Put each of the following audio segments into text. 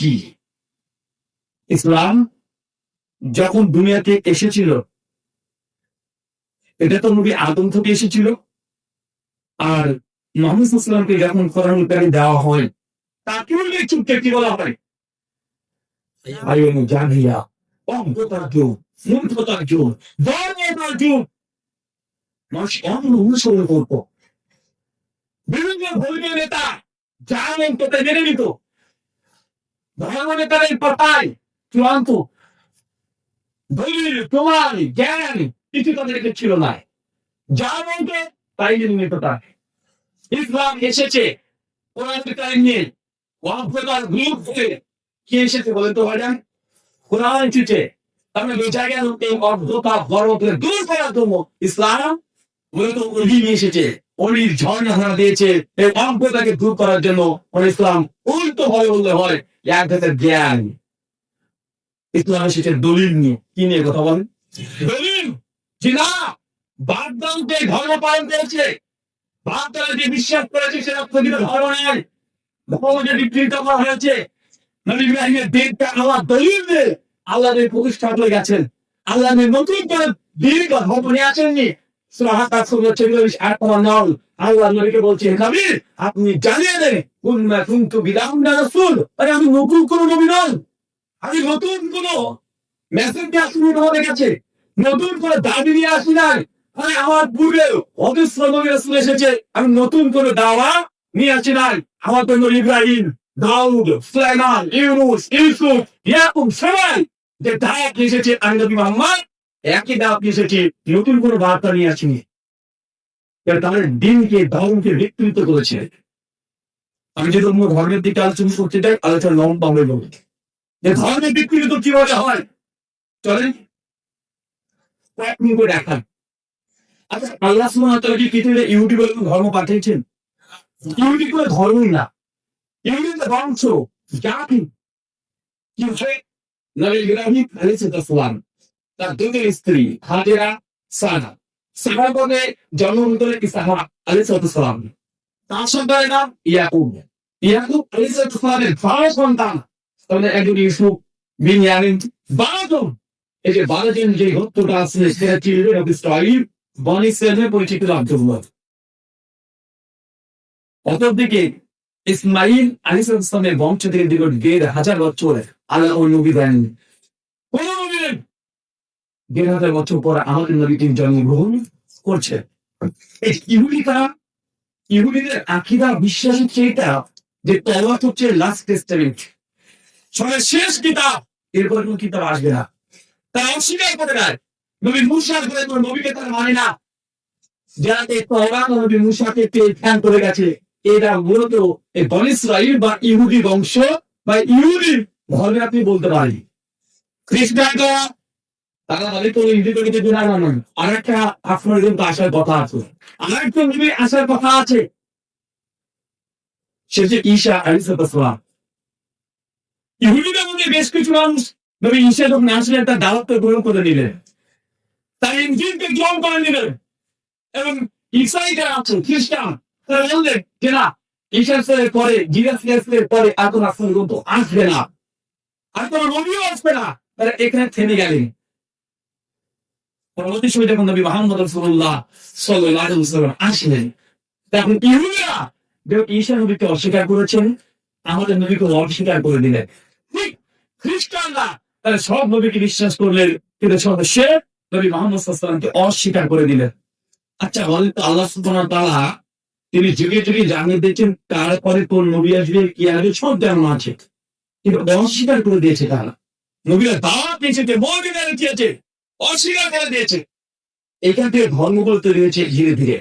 কি? ইসলাম যখন দুনিয়াতে এসেছিল, এটা তো নবী আদম থেকে এসেছিল, আর মোহাম্মদ ইসলামকে যখন কোরআন কারি দেওয়া হয় তাকে চুপকে কি বলা হয়? জানিয়া অজ্ঞতার নিত? মেনে ইসলাম এসেছে, কোরআন নিয়ে। গ্রুপ থেকে কি এসেছে গর্বকে দূর করার জন্য ইসলাম মূলত অলির ঝর্ণা ধরা দিয়েছে। এই দূর করার জন্য ইসলাম উল্টো হয় বললে হয়। এক জ্ঞান। ইসলাম এসেছে দলিল নিয়ে কি নিয়ে কথা বলেন? দলিল? না। ধর্ম পালন করেছে। বাগদানে যে বিশ্বাস করেছে সেটা প্রকৃত ধর্ম নয় ধর্ম যে বিকৃত করা হয়েছে। নবী দিনটা আমার দলিল দিয়ে আল্লাহ প্রতিষ্ঠা করে গেছেন। আল্লাহ নতুন করে দীর্ঘ ধর্ম নিয়ে আসেননি। আপনি জানিয়ে দেন না আমি নতুন কোন নবী নই আমি নতুন কোন নিয়ে নতুন দাবি নিয়ে আসি নাই আরে আমার পূর্বে অজস্র নবী রাসূল এসেছে আমি নতুন করে দাওয়া নিয়ে আসি নাই আমার জন্য ইব্রাহিম দাউদ সুলাইমান ইউনুস ইউসুফ ইয়াকুব সবাই যে দায়াত এসেছে আমি নবী মোহাম্মদ একই নিয়ে এসেছি নতুন কোনো বার্তা নিয়ে আসিনি। তাদের দিনকে ধর্মকে বিকৃত করেছে। আমি যদি অন্য ধর্মের দিকে আলোচনা করতে চাই আলোচনা লম্বা হয়ে যাবে। যে ধর্মের বিকৃত কীভাবে হয়? চলেন। কয়েক আচ্ছা আল্লাহ সুবহানাহু কি বলে ধর্ম পাঠিয়েছেন? ইহুদি কোনো ধর্মই না। তো বংশ, জাতি। কি হচ্ছে নবী ইব্রাহিম আলাইহিস তার দুই স্ত্রী হাজেরা সানা। সাহাবাগে জন্ম করে ইসাহা আলাইহিস সালাম। তার সন্তানের নাম ইয়াকুব। ইয়াকুব আলাইহিস সালামের বারো সন্তান। তাহলে একজন ইউসুফ বিন এই যে যে হত্যটা আছে, সেটা চিলড্রেন অফ পরিচিত ইসমাইল আলাইহিস সালামের বংশ থেকে দীর্ঘ দেড় হাজার বছর আল্লাহ নবী দেন। দেড় হাজার বছর পর আমাদের জন্মগ্রহণ করছে। এই ইহুদি ইহুদিদের আকিদা, বিশ্বাস হচ্ছে এটা যে হচ্ছে লাস্ট টেস্টামেন্ট শেষ কিতাব, এরপর কোন কিতাব আসবে না। তারা অস্বীকার করে দেয় নবী মুসার করে তোর নবীকে তারা মানে না। যারা এই নবী মুসাকে ফ্যান করে গেছে। এরা মূলত এই বন বা ইহুদি বংশ বা ইহুদি ধর্মে আপনি বলতে পারেন। খ্রিস্টানরা তারা বলে তো ইহুদি তো কিছু না নয় আর একটা আপনার কিন্তু আসার কথা আছে। আর একটা নবী আসার কথা আছে, সে যে ঈশা আলিসাল্লাম ইহুদিদের মধ্যে বেশ কিছু মানুষ নবী ঈশা যখন আসলেন, তার গ্রহণ করে নিলেন। তার ইঞ্জিনকে গ্রহণ করে নিলেন। এবং ইসাই যারা আছেন, খ্রিস্টান। তারা বললেন যে, না পরে জিরাস পরে আর কোন গ্রন্থ আসবে না। আর কোন নবীও আসবে না। তারা এখানে থেমে গেলেন। পরবর্তী সময় যখন নবী রসুল্লাহ ওয়াসাল্লাম আসলেন, তখন ইহুদিরা ঈশা নবীকে অস্বীকার করেছেন আমাদের নবীকে অস্বীকার করে দিলেন খ্রিস্টানরা তারা সব নবীকে বিশ্বাস করলেন, কিন্তু সে নবী মোহাম্মদ সাল্লামকে অস্বীকার করে দিলেন আচ্ছা বলেন তো আল্লাহ তাআলা তিনি যুগে যুগে জানিয়ে দিয়েছেন কার পরে কোন নবী আসবে, কি আসবে, সব জানা আছে। কিন্তু অস্বীকার করে দিয়েছে তারা। নবীরা দাওয়াত দিয়েছে দিয়েছে অস্বীকার করে দিয়েছে। এখান থেকে ধর্মগুলো তৈরি হয়েছে ধীরে ধীরে।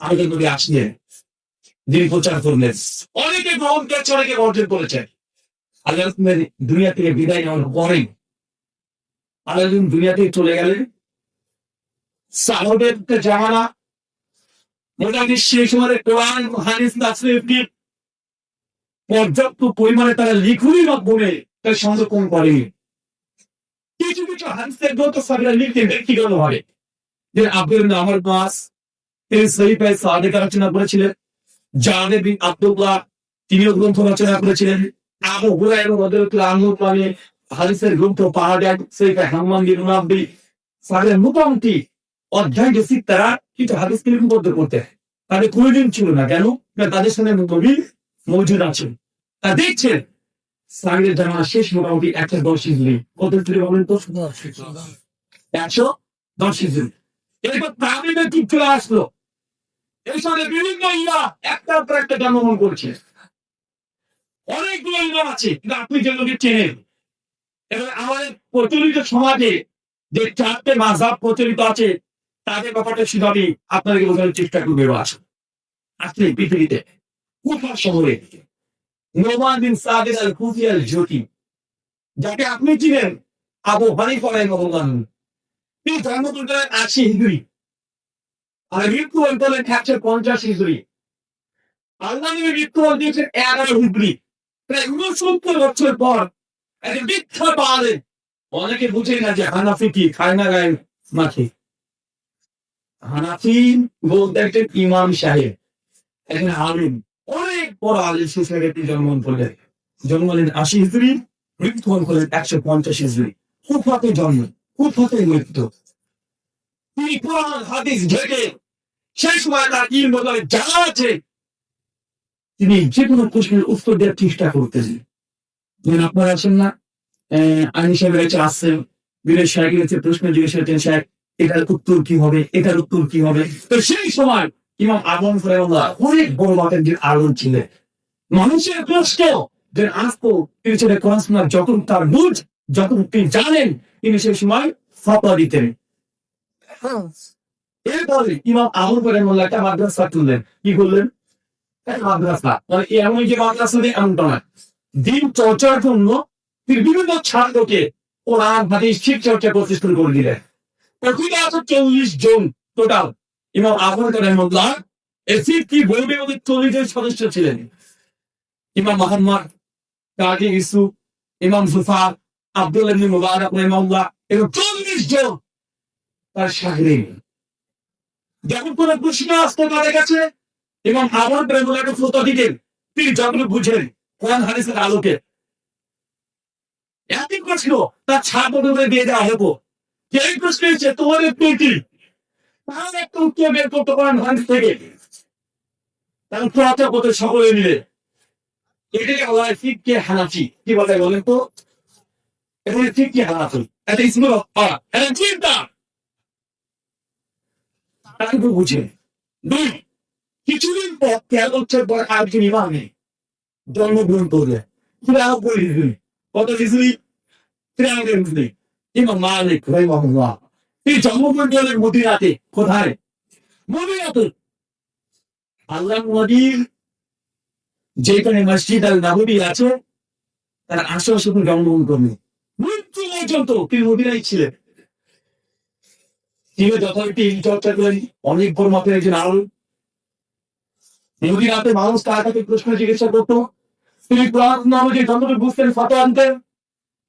আমাদের নবী আসলেন যিনি প্রচার করলেন। অনেকে গ্রহণ করেছে, অনেকে বর্জন করেছে। আল্লাহ দুনিয়া থেকে বিদায় নেওয়ার পরে আল্লাহ দুনিয়া থেকে চলে গেলেন। সাহবের জামানা। মোটামুটি সেই সময় কোরআন, হাদিস নাসরিফকে পর্যাপ্ত পরিমাণে তারা লিখুনি বলে তার সংরক্ষণ করেনি। কিছু কিছু হাদিসের গ্রন্থ সাবিরা লিখতে ব্যক্তিগত ভাবে যে আব্দুল নাহর মাস তিনি সহি পায় সাদেক আলোচনা করেছিলেন জাহাদে বিন আব্দুল্লাহ, তিনিও গ্রন্থ রচনা করেছিলেন। আবু হুরায়রা রাদিয়াল্লাহু আনহু মানে হাদিসের গ্রন্থ পাহাড়ে সেইটা হাম্মান বিন মুনাব্বি সাহেব মোটামুটি অধ্যায় গেছি তারা কিছু হাদিস লিপিবদ্ধ করতে তাদের প্রয়োজন ছিল না, কেন? তাদের সঙ্গে নবী মজুদ আছেন। তা দেখছেন জামা শেষ মোটামুটি একশো দশ ইজলি। কত ইজলি বলেন তো? একশো দশ ইজলি। এরপর তামিমের কি চলে আসলো। এই সঙ্গে বিভিন্ন ইয়া একটা পর একটা জন্মগ্রহণ করছে। অনেকগুলো আছে কিন্তু আপনি যেগুলোকে চেনেন এবং আমাদের প্রচলিত সমাজে যে চারটে মাঝাব প্রচলিত আছে তাদের ব্যাপারটা শুধু আমি আপনাদেরকে বোঝানোর চেষ্টা করব এবার। আসলে পৃথিবীতে কুফা শহরে নোমান বিন সাদের আল কুফি আল জ্যোতি যাকে আপনি চিনেন আবু হানিফা রহমান তিনি জন্মগ্রহণ করেন আশি হিজড়ি, আর মৃত্যুবরণ করলেন একশো পঞ্চাশ হিজড়ি। আল্লাহ নবী দিয়েছেন এগারো প্রায় উনসত্তর বছর পর একজন বিখ্যাত আলেম অনেকে বুঝে না যে হানাফি কি, খায় না গায়ে মাখে হানাফি বলতে একজন ইমাম সাহেব, একজন আলিম। সোসাইটি জন্মগ্রহণ করলেন। আশি হিজড়ি করলেন একশো পঞ্চাশ হিজড়ি। কুফাতে জন্ম কুফাতে মৃত্যু। তিনি হাদিস সেই সময় তার ইল বদলে জানা আছে তিনি যে কোনো প্রশ্নের উত্তর দেওয়ার চেষ্টা করতেছেন। যেন আপনারা আছেন না? আইনি সাহেবের কাছে আসছেন, বিদেশ সাহেবের কাছে প্রশ্ন জিজ্ঞেস করছেন সাহেব এটার উত্তর কি হবে? এটার উত্তর কি হবে? তো সেই সময় ইমাম আবন ফেরাউল্লাহ অনেক বড় মাপের যে আলোন ছিলেন। মানুষের প্রশ্ন যে আসতো তিনি সেটা কোরআন যখন তার বুঝ যখন তিনি জানেন তিনি সেই সময় ফাপা দিতেন। এরপরে ইমাম আবুল করেন মোল্লা একটা মাদ্রাসা তুললেন কি করলেন একটা মাদ্রাসা। মানে এমন যে মাদ্রাসা এমনটা নয়। দিন চর্চার জন্য তিনি বিভিন্ন ছাত্রকে কোরআন হাদিস শিখ চর্চা করতে শুরু করে দিলেন আছে চল্লিশ জন টোটাল ইমাম করেন মোল্লা এসির কি বলবে ওদের চল্লিশ জন সদস্য ছিলেন? ইমাম মোহাম্মদ কাকি ইসু, ইমাম জুফার আব্দুল ইবনে মুবারক রহিমাহুল্লাহ এবং চল্লিশ জন তার সাগরিন যখন কোন প্রশ্ন আসতো তাদের কাছে এবং আমার প্রেমগুলোকে ফোতা দিতেন, তিনি যতটুকু বুঝেন কোরআন হাদিসের আলোকে। একই প্রশ্ন তার ছাত্রদের দিয়ে দেওয়া যে এই প্রশ্ন হচ্ছে তোমার পেটি তার একটা উত্তর বের করতে পারেন হাদিস থেকে। তার প্রচার করতে সকলে মিলে। এটাকে বলা হয় ফিককে কি বলে বলেন তো? এটা ফিককে হানাফি। এটা ইসমুল এটা চিন্তা তাকে বুঝে দুই, কিছুদিন পর তেরো বছর পর আরেকজন ইমামে জন্মগ্রহণ করলে। তিরাও করে দিলেন কত কিছুই ইমাম মালিক রহিমাহুল্লাহ। তিনি জন্মগ্রহণ মদিনাতে কোথায়? আল্লাহ নদীর যেখানে মসজিদ আল নাববী আছে, তার আশেপাশে তিনি জন্মগ্রহণ করলেন মৃত্যু পর্যন্ত তিনি ছিলেন। তিনি যথারীতি করেন, অনেক বড় মাপের একজন আল মদিনাতে মানুষ তার কাছে প্রশ্ন জিজ্ঞাসা করতো, তিনি যে বুঝতেন ফটো আনতেন,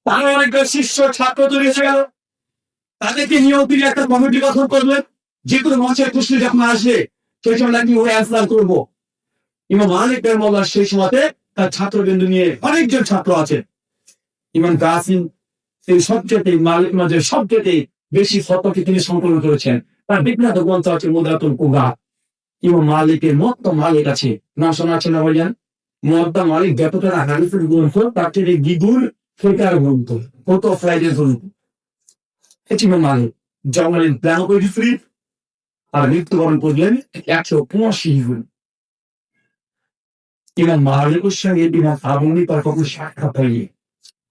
তার অনেকগুলো শিষ্য, ছাত্র তৈরি হয়ে গেল। তাদেরকে নিয়েও তিনি একটা কমিটি গঠন করলেন যে কোনো মানুষের প্রশ্ন যখন আসে, সেই সময় নাকি ওই অ্যান্সার করব। ইমাম মালিক রহমাল্লাহ সেই সময়তে তার ছাত্রবৃন্দ নিয়ে অনেকজন ছাত্র আছে ইমাম কাসিম, তিনি সবচেয়ে মালিক মাঝে সবচেয়ে বেশি ফটোকে তিনি সংকলন করেছেন। তার বিখ্যাত গ্রন্থ আছে মুদাতুল কুগা ইমাম মালিকের মত মালিক আছে। না শোনা আছে না ভাইজান? মদ্দা মালিক যতটা হারিফের গ্রন্থ, তার থেকে দ্বিগুণ ফেকার গ্রন্থ। কত ফ্রাইডের গ্রন্থ এটি মালিক জঙ্গলের প্ল্যান করে আর মৃত্যুবরণ করলেন একশো পঁয়াশি হিজুন ইমাম মালিকের সঙ্গে ইমাম আবনি তার কখনো সাক্ষাৎ হয়নি।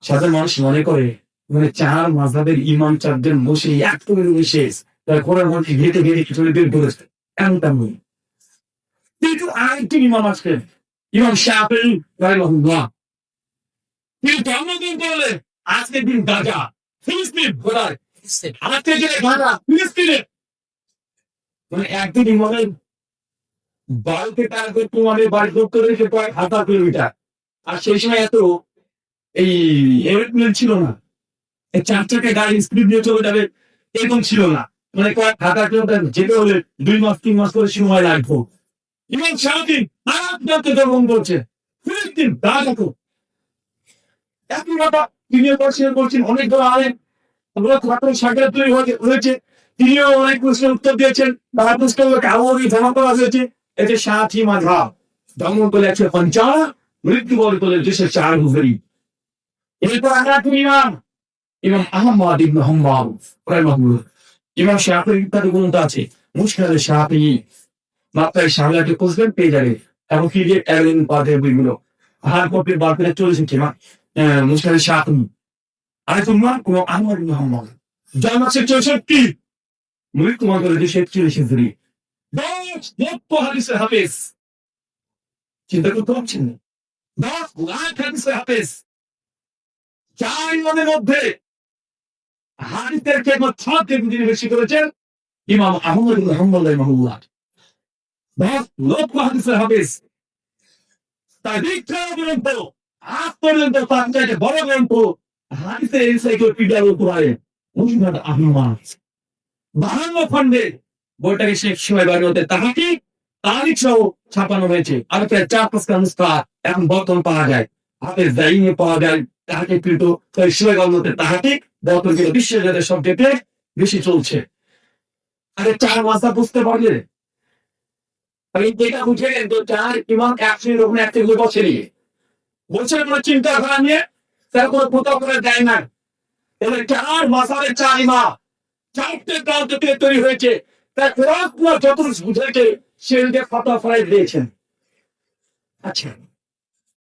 সাধারণ মানুষ মনে করে মানে চার মাঝাবের ইমাম চারজন বসে এক করে বসে তার কোরআন মধ্যে ঘেটে ঘেটে কিছু বের করেছে এমনটা নয়। কিন্তু আরেকটি ইমাম আছেন ইমাম শাফি রাহিমাহুল্লাহ। তিনি জন্মদিন করলে আজকের দিন গাজা ফিলিস্তিন ঘোড়ায় যে ফিলিস্তিনে মানে একদিন ইমামের বাড়িতে তার তোমাদের বাড়ি করতে রয়েছে কয়েক হাজার কিলোমিটার। আর সেই সময় এত এই এরোপ্লেন ছিল না। চার গাড়ি স্পিড নিয়ে চলে যাবে এরকম ছিল না। মানে কয়েক হাজার কিলোমিটার যেতে হলে দুই মাস তিন মাস করে সময় লাগতো। ইমাম শাহদিন আরামদাতে জন্মগ্রহণ করছে। ফিলিস্তিন গাজাতে। একই কথা করছেন বলছেন অনেক দল আলেন তিনিও অনেক প্রশ্নের উত্তর দিয়েছেন। তার করা হয়েছে। এতে সাথী মাঝা একশো পঞ্চাশ, মৃত্যু বলে চার এরপর ইমাম ইমাম ইমাম ইত্যাদি গ্রন্থ আছে। মুশকিল মাত্রায় পেয়ে যাবে। এবং কি যে পাদের বইগুলো। হার কপির বার করে চলেছেন কিমা মুশকিল শাফি আরেকজন মা কোন আহমদ ইবনে হাম্মাল জন্ম আছে চৌষট্টি মনে করে দেশে একচল্লিশ হিজড়ি দশ লক্ষ চিন্তা করতে পারছেন ইমামের মধ্যে হাদিসের ছ থেকে যিনি বেশি করেছেন, ইমাম আহমদ ইবনে হাম্বল রাহিমাহুল্লাহ। দশ লক্ষ হাদিসের হাফেজ। তার বিখ্যাত গ্রন্থ আজ পর্যন্ত, তার বড় গ্রন্থ হাদিসের এনসাইক্লোপিডিয়ার উপরে মুসলিম আহমদ বইটাকে সময় তাহাকে তারিখ ছাপানো হয়েছে। আর চার এখন বর্তমান পাওয়া যায়। হাতের জাইনে পাওয়া যায়। তাহাকে তাহাকে বর্তমান বিশ্বের যাদের বেশি চলছে। আরে চার মাসা বুঝতে পারলে? আমি এটা বুঝে তো চার ইমাম একশো রকম এক থেকে বছরই কোনো নিয়ে তার কোনো প্রতাপ করে দেয় না এবার চার মাসারের চার ইমাম চারটে গ্রাম থেকে তৈরি হয়েছে, তার কোরআন যত বুঝেছে, সে ফাতা ফরাই দিয়েছেন। আচ্ছা।